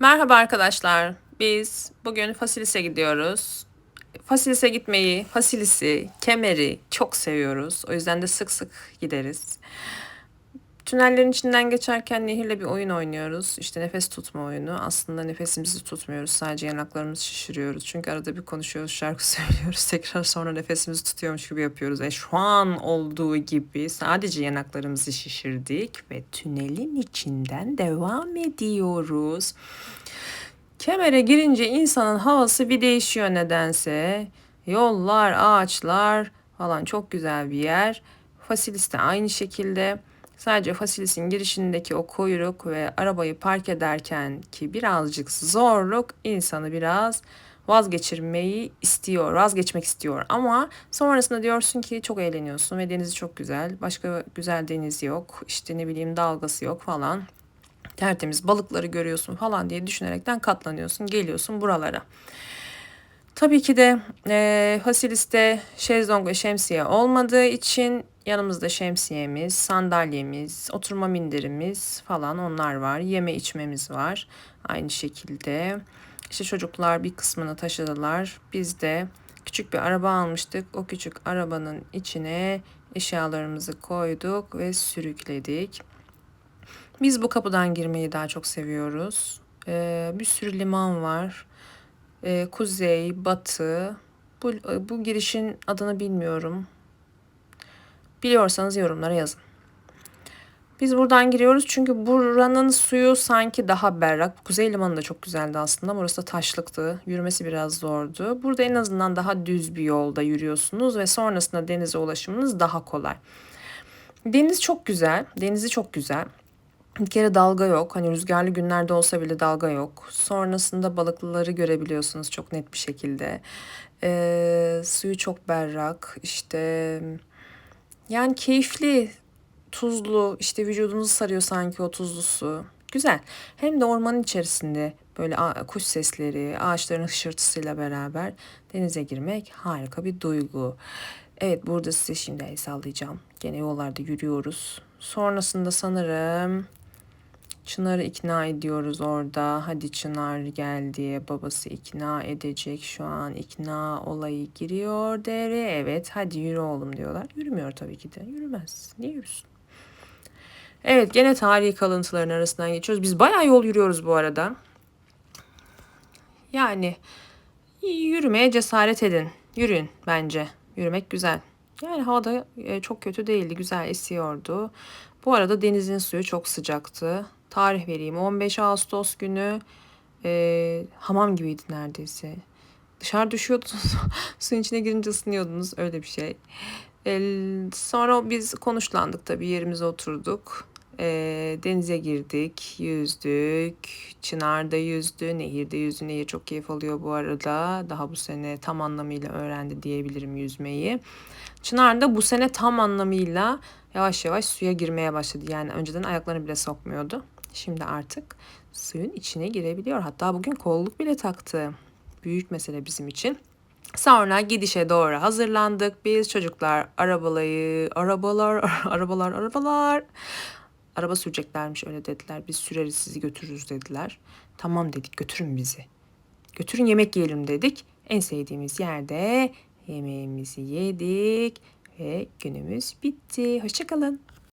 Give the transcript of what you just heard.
Merhaba arkadaşlar. Biz bugün Fasilis'e gidiyoruz. Fasilis'e gitmeyi, Fasilis'i, Kemer'i çok seviyoruz. O yüzden de sık sık gideriz. Tünellerin içinden geçerken Nehir'le bir oyun oynuyoruz. İşte nefes tutma oyunu. Aslında nefesimizi tutmuyoruz. Sadece yanaklarımızı şişiriyoruz. Çünkü arada bir konuşuyoruz, şarkı söylüyoruz. Tekrar sonra nefesimizi tutuyormuş gibi yapıyoruz. E şu an olduğu gibi sadece yanaklarımızı şişirdik ve tünelin içinden devam ediyoruz. Kemer'e girince insanın havası bir değişiyor nedense. Yollar, ağaçlar falan çok güzel bir yer. Fasilis de aynı şekilde. Sadece Fasilis'in girişindeki o kuyruk ve arabayı park ederken ki birazcık zorluk insanı biraz vazgeçirmeyi istiyor, vazgeçmek istiyor. Ama sonrasında diyorsun ki çok eğleniyorsun ve denizi çok güzel. Başka güzel deniz yok, işte ne bileyim dalgası yok falan tertemiz balıkları görüyorsun falan diye düşünerekten katlanıyorsun, geliyorsun buralara. Tabii ki de e, Hasilis'te şezlong ve şemsiye olmadığı için yanımızda şemsiyemiz, sandalyemiz, oturma minderimiz falan onlar var. Yeme içmemiz var. Aynı şekilde işte çocuklar bir kısmını taşıdılar. Biz de küçük bir araba almıştık. O küçük arabanın içine eşyalarımızı koyduk ve sürükledik. Biz bu kapıdan girmeyi daha çok seviyoruz. Ee, bir sürü liman var. Ee, kuzey, batı. Bu, bu girişin adını bilmiyorum. Biliyorsanız yorumlara yazın. Biz buradan giriyoruz çünkü buranın suyu sanki daha berrak. Kuzey limanı da çok güzeldi aslında. Burası da taşlıktı. Yürümesi biraz zordu. Burada en azından daha düz bir yolda yürüyorsunuz ve sonrasında denize ulaşımınız daha kolay. Deniz çok güzel. Denizi çok güzel. Bir kere dalga yok. Hani rüzgarlı günlerde olsa bile dalga yok. Sonrasında balıkları görebiliyorsunuz çok net bir şekilde. Ee, suyu çok berrak. İşte yani keyifli, tuzlu. işte vücudunuzu sarıyor sanki o tuzlu su. Güzel. Hem de ormanın içerisinde böyle kuş sesleri, ağaçların hışırtısıyla beraber denize girmek harika bir duygu. Evet burada size şimdi el sallayacağım. Gene yollarda yürüyoruz. Sonrasında sanırım Çınar'ı ikna ediyoruz orada. Hadi Çınar gel diye babası ikna edecek. Şu an ikna olayı giriyor devreye. Evet hadi yürü oğlum diyorlar. Yürümüyor tabii ki de. Yürümez. Niye yürüsün? Evet gene tarihi kalıntıların arasından geçiyoruz. Biz bayağı yol yürüyoruz bu arada. Yani yürümeye cesaret edin. Yürüyün bence. Yürümek güzel. Yani havada e, çok kötü değildi. Güzel esiyordu. Bu arada denizin suyu çok sıcaktı tarih vereyim. 15 Ağustos günü e, hamam gibiydi neredeyse. Dışarı düşüyordunuz. Suyun içine girince ısınıyordunuz. Öyle bir şey. E, sonra biz konuşlandık tabii yerimize oturduk. E, denize girdik, yüzdük. Çınar'da yüzdü, nehirde yüzdü. Nehir çok keyif alıyor bu arada. Daha bu sene tam anlamıyla öğrendi diyebilirim yüzmeyi. Çınar da bu sene tam anlamıyla yavaş yavaş suya girmeye başladı. Yani önceden ayaklarını bile sokmuyordu. Şimdi artık suyun içine girebiliyor. Hatta bugün kolluk bile taktı. Büyük mesele bizim için. Sonra gidişe doğru hazırlandık. Biz çocuklar arabalayı, arabalar, arabalar, arabalar. Araba süreceklermiş öyle dediler. Biz süreriz sizi götürürüz dediler. Tamam dedik götürün bizi. Götürün yemek yiyelim dedik. En sevdiğimiz yerde yemeğimizi yedik ve günümüz bitti. Hoşçakalın.